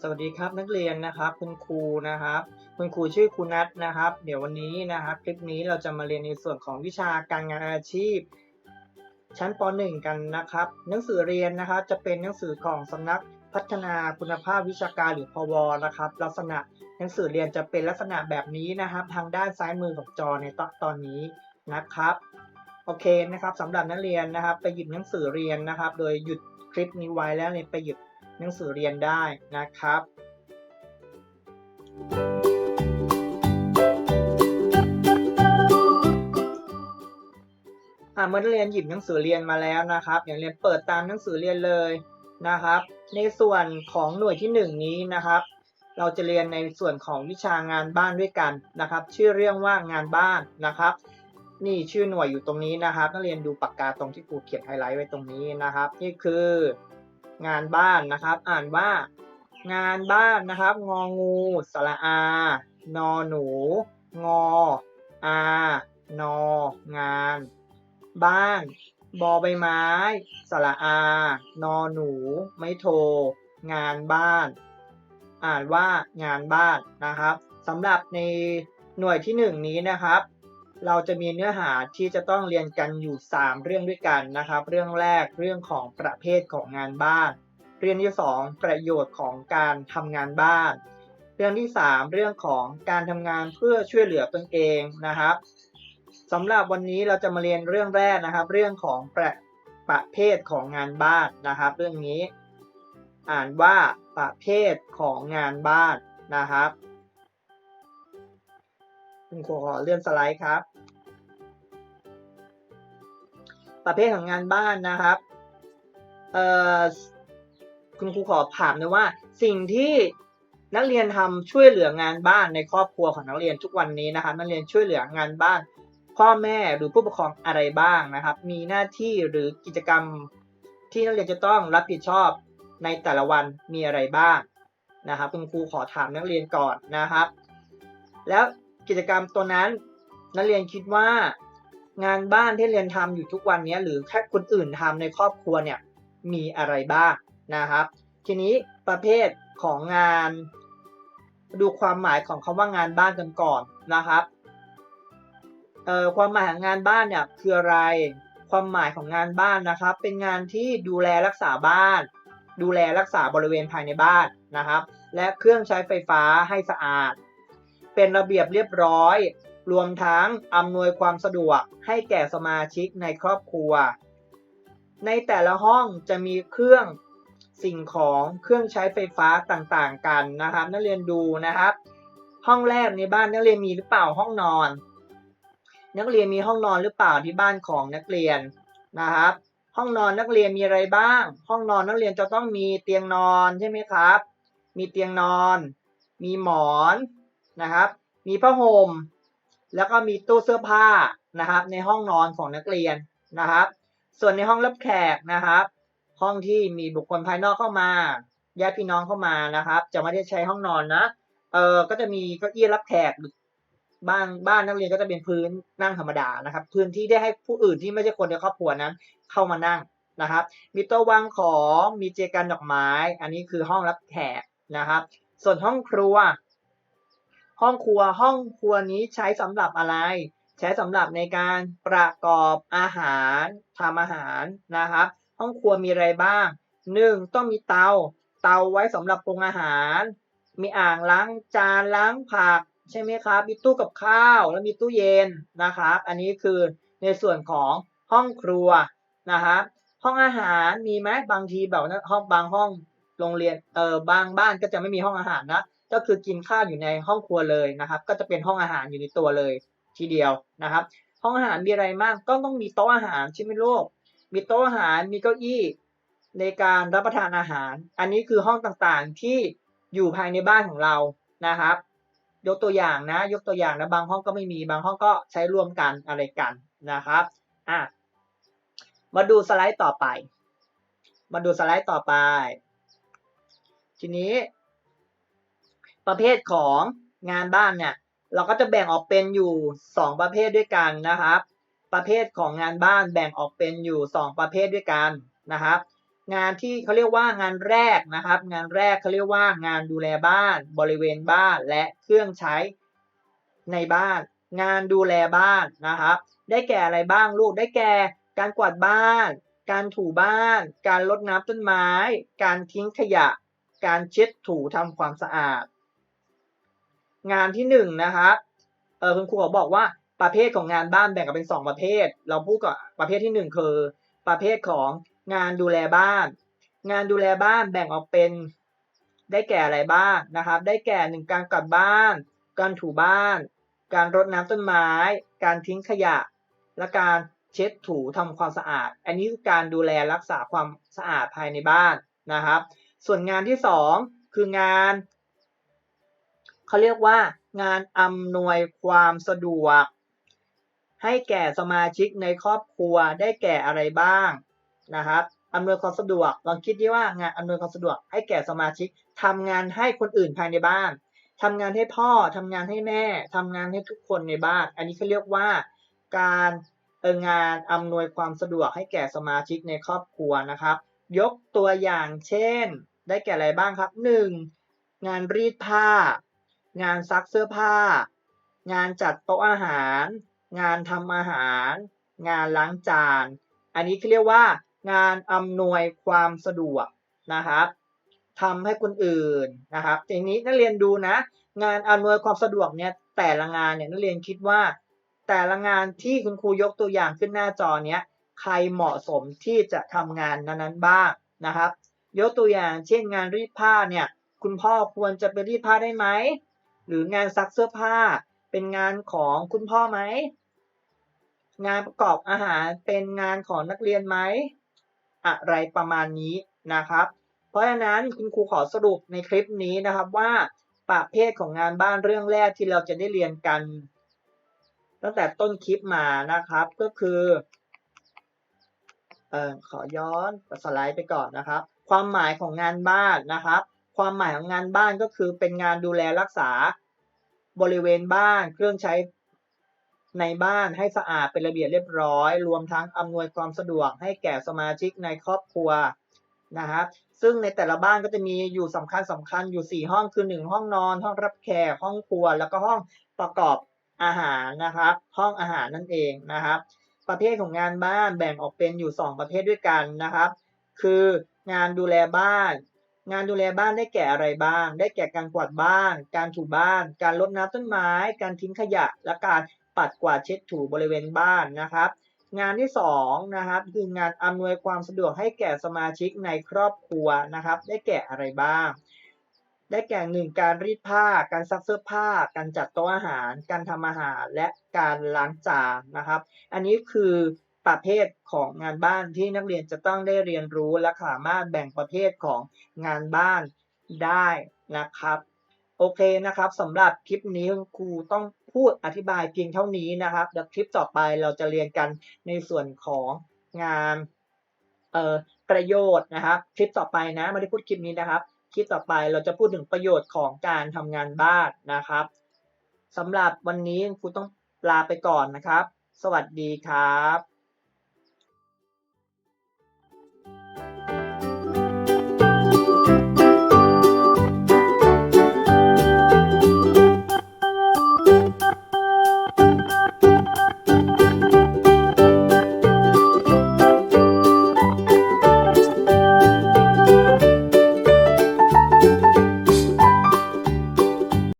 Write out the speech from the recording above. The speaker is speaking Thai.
สวัสดีครับนักเรียนนะครับคุณครูนะครับ คุณครูชื่อครูนัทนะครับ เดี๋ยววันนี้นะครับคลิปนี้เราจะมาเรียนในส่วนของวิชาการงานอาชีพ ชั้นป .1 กันนะครับ หนังสือเรียนนะครับจะเป็นหนังสือของสำนักพัฒนาคุณภาพวิชาการหรือพวนะครับ ลักษณะหนังสือเรียนจะเป็นลักษณะแบบนี้นะครับ ทางด้านซ้ายมือของจอในตตอนนี้นะครับโอเคนะครับสำหรับนักเรียนนะครับ ไปหยิบหนังสือเรียนนะครับ โดยหยุดคลิปนี้ไว้แล้วเนี่ยไปหยิบ หนังสือเรียนได้นะครับอ่าเมื่อเรียนหยิบหนังสือเรียนมาแล้วนะครับ อย่างเรียนเปิดตามหนังสือเรียนเลยนะครับ ในส่วนของหน่วยที่หนึ่งนี้นะครับ เราจะเรียนในส่วนของวิชางานบ้านด้วยกันนะครับ ชื่อเรื่องว่างานบ้านนะครับนี่ชื่อหน่วยอยู่ตรงนี้นะครับ นักเรียนดูปากกาตรงที่ครูเขียนไฮไลท์ไว้ตรงนี้นะครับ นี่คือ งานบ้านนะครับ อ่านว่า งานบ้านนะครับ งองูสระอา นอหนู งอ อา นอ งาน บ้าน บอใบไม้ สระอา นอหนู ไม่โทงานบ้าน อ่านว่างานบ้านนะครับสำหรับในหน่วยที่หนึ่งนี้นะครับ เราจะมีเนื้อหาที่จะต้องเรียนกันอยู่ 3 เรื่องด้วยกันนะครับ เรื่องแรกเรื่องของประเภทของงานบ้าน เรื่องที่ 2 ประโยชน์ของการทำงานบ้าน เรื่องที่ 3 เรื่องของการทำงานเพื่อช่วยเหลือตนเองนะครับสำหรับวันนี้เราจะมาเรียนเรื่องแรกนะครับ เรื่องของประประเภทของงานบ้านนะครับ เรื่องนี้ อ่านว่าประเภทของงานบ้านนะครับ คุณครูขอเลื่อนสไลด์ครับ ประเภทของงานบ้านนะครับเอ่อคุณครูขอถามนะว่า สิ่งที่นักเรียนทำช่วยเหลืองานบ้านในครอบครัวของนักเรียนทุกวันนี้นะครับนักเรียนช่วยเหลืองานบ้าน พ่อแม่หรือผู้ปกครองอะไรบ้างนะครับ มีหน้าที่หรือกิจกรรมที่นักเรียนจะต้องรับผิดชอบในแต่ละวันมีอะไรบ้างนะครับ คุณครูขอถามนักเรียนก่อนนะครับ แล้ว กิจกรรมตัวนั้น นักเรียนคิดว่างานบ้านที่เรียนทำอยู่ทุกวันนี้หรือแค่คนอื่นทำในครอบครัวเนี่ยมีอะไรบ้างนะครับ ทีนี้ประเภทของงาน ดูความหมายของคำว่างานบ้านกันก่อนนะครับเอ่อความหมายของงานบ้านเนี่ยคืออะไรความหมายของงานบ้านนะครับ เป็นงานที่ดูแลรักษาบ้าน ดูแลรักษาบริเวณภายในบ้านนะครับ และเครื่องใช้ไฟฟ้าให้สะอาด เป็นระเบียบเรียบร้อย รวมทั้งอำนวยความสะดวกให้แก่สมาชิกในครอบครัว ในแต่ละห้องจะมีเครื่องสิ่งของเครื่องใช้ไฟฟ้าต่างๆ กันนะครับ นักเรียนดูนะครับ ห้องแรกในบ้านนักเรียนมีหรือเปล่าห้องนอน นักเรียนมีห้องนอนหรือเปล่าที่บ้านของนักเรียนนะครับ ห้องนอนนักเรียนมีอะไรบ้าง ห้องนอนนักเรียนจะต้องมีเตียงนอนใช่ไหมครับ มีเตียงนอน มีหมอน นะครับ มีผ้าห่มแล้วก็มีตู้เสื้อผ้านะครับ ในห้องนอนของนักเรียนนะครับ ส่วนในห้องรับแขกนะครับ ห้องที่มีบุคคลภายนอกเข้ามาญาติพี่น้องเข้ามานะครับ จะไม่ได้ใช้ห้องนอนนะเออก็จะมีเก้าอี้รับแขกบ้านบ้านนักเรียนก็จะเป็นพื้นนั่งธรรมดานะครับ พื้นที่ได้ให้ผู้อื่นที่ไม่ใช่คนในครอบครัวนั้น เข้ามานั่งนะครับ มีโต๊ะวางของมีเจกันดอกไม้ อันนี้คือห้องรับแขกนะครับ ส่วนห้องครัว ห้องครัวห้องครัวนี้ใช้สำหรับอะไร ใช้สำหรับในการประกอบอาหารทำอาหารนะครับ ห้องครัวมีอะไรบ้างหนึ่งต้องมีเตา เตาไว้สำหรับปรุงอาหาร มีอ่างล้างจานล้างผักใช่ไหมครับ มีตู้กับข้าวแล้วมีตู้เย็นนะครับ อันนี้คือในส่วนของห้องครัวนะครับห้องอาหารมีไหมบางทีแบบนั้นห้องบางห้องโรงเรียนเออบางบ้านก็จะไม่มีห้องอาหารนะ ก็คือกินข้าวอยู่ในห้องครัวเลยนะครับ ก็จะเป็นห้องอาหารอยู่ในตัวเลยทีเดียวนะครับ ห้องอาหารมีอะไรมากก็ต้องมีโต๊ะอาหารใช่ไหมลูกมีโต๊ะอาหารมีเก้าอี้ในการรับประทานอาหาร อันนี้คือห้องต่างๆที่อยู่ภายในบ้านของเรานะครับ ยกตัวอย่างนะ ยกตัวอย่างนะบางห้องก็ไม่มีบางห้องก็ใช้ร่วมกันอะไรกันนะครับอะมาดูสไลด์ต่อไป มาดูสไลด์ต่อไป ทีนี้ ประเภทของงานบ้านเนี่ยเราก็จะแบ่งออกเป็นอยู่ 2 ประเภทด้วยกันนะครับ ประเภทของงานบ้านแบ่งออกเป็นอยู่ 2 ประเภทด้วยกันนะครับ งานที่เขาเรียกว่างานแรกนะครับ งานแรกเขาเรียกว่างานดูแลบ้าน บริเวณบ้านและเครื่องใช้ในบ้าน งานดูแลบ้านนะครับ ได้แก่อะไรบ้างลูกได้แก่การกวาดบ้าน การถูบ้าน การรดน้ำต้นไม้ การทิ้งขยะ การเช็ดถูทำความสะอาด งานที่หนึ่งนะครับเออคุณครูเขาบอกว่าประเภทของงานบ้านแบ่งออกเป็นสองประเภท เราพูดก่อนประเภทที่หนึ่งคือ ประเภทของงานดูแลบ้าน งานดูแลบ้านแบ่งออกเป็นได้แก่อะไรบ้างนะครับ ได้แก่หนึ่งการกวาดบ้าน การถูบ้าน การรดน้ำต้นไม้ การทิ้งขยะ และการเช็ดถูทำความสะอาด อันนี้คือการดูแลรักษาความสะอาดภายในบ้านนะครับ ส่วนงานที่สองคืองาน เขาเรียกว่างานอำนวยความสะดวก ให้แก่สมาชิกในครอบครัวได้แก่อะไรบ้างนะครับอำนวยความสะดวกลองคิดดีว่างานอำนวยความสะดวก ให้แก่สมาชิกทำงานให้คนอื่นภายในบ้านทำงานให้พ่อทำงานให้แม่ทำงานให้ทุกคนในบ้าน อันนี้เขาเรียกว่าการเอองานอำนวยความสะดวกให้แก่สมาชิกในครอบครัวนะครับ ยกตัวอย่างเช่น ได้แก่อะไรบ้างครับหนึ่งงานรีดผ้า งานซักเสื้อผ้า งานจัดโต๊ะอาหาร งานทำอาหาร งานล้างจาน อันนี้เขาเรียกว่า งานอำนวยความสะดวกนะครับทำให้คนอื่นนะครับทีนี้นักเรียนดูนะ งานอำนวยความสะดวกเนี่ยแต่ละงานเนี่ยนักเรียนคิดว่า แต่ละงานที่คุณครูยกตัวอย่างขึ้นหน้าจอเนี้ยใครเหมาะสมที่จะทำงานนั้นๆบ้างนะครับ ยกตัวอย่างเช่นงานรีดผ้าเนี่ย คุณพ่อควรจะไปรีดผ้าได้ไหม หรืองานซักเสื้อผ้า เป็นงานของคุณพ่อไหม งานประกอบอาหารเป็นงานของนักเรียนไหม อะไรประมาณนี้นะครับ เพราะฉะนั้นคุณครูขอสรุปในคลิปนี้นะครับว่าประเภทของงานบ้านเรื่องแรกที่เราจะได้เรียนกัน ตั้งแต่ต้นคลิปมานะครับก็คือเอ่อขอย้อนสไลด์ไปก่อนนะครับ ความหมายของงานบ้านนะครับ ความหมายของงานบ้านก็คือเป็นงานดูแลรักษาบริเวณบ้านเครื่องใช้ในบ้านให้สะอาดเป็นระเบียบเรียบร้อย รวมทั้งอำนวยความสะดวกให้แก่สมาชิกในครอบครัวนะครับซึ่งในแต่ละบ้านก็จะมีอยู่สำคัญสำคัญอยู่ 4 ห้องคือ 1 ห้องนอน ห้องรับแขกห้องครัว แล้วก็ห้องประกอบอาหารนะครับ ห้องอาหารนั่นเองนะครับ ประเภทของงานบ้านแบ่งออกเป็นอยู่ 2 ประเภทด้วยกันนะครับ คืองานดูแลบ้าน งานดูแลบ้านได้แก่อะไรบ้าง ได้แก่การกวาดบ้าน การถูบ้าน การรดน้ำต้นไม้ การทิ้งขยะ และการปัดกวาดเช็ดถูบริเวณบ้านนะครับ งานที่สองนะครับคืองานอำนวยความสะดวกให้แก่สมาชิกในครอบครัวนะครับ ได้แก่อะไรบ้าง ได้แก่หนึ่งการรีดผ้า การซักเสื้อผ้า การจัดโต๊ะอาหาร การทำอาหาร และการล้างจานนะครับ อันนี้คือ ประเภทของงานบ้านที่นักเรียนจะต้องได้เรียนรู้และสามารถแบ่งประเภทของงานบ้านได้นะครับโอเคนะครับสำหรับคลิปนี้ครูต้องพูดอธิบายเพียงเท่านี้นะครับเดี๋ยวคลิปต่อไปเราจะเรียนกันในส่วนของงานเอ่อประโยชน์นะครับ คลิปต่อไปนะไม่ได้พูดคลิปนี้นะครับ คลิปต่อไปเราจะพูดถึงประโยชน์ของการทำงานบ้านนะครับสำหรับวันนี้ครูต้องลาไปก่อนนะครับ สวัสดีครับ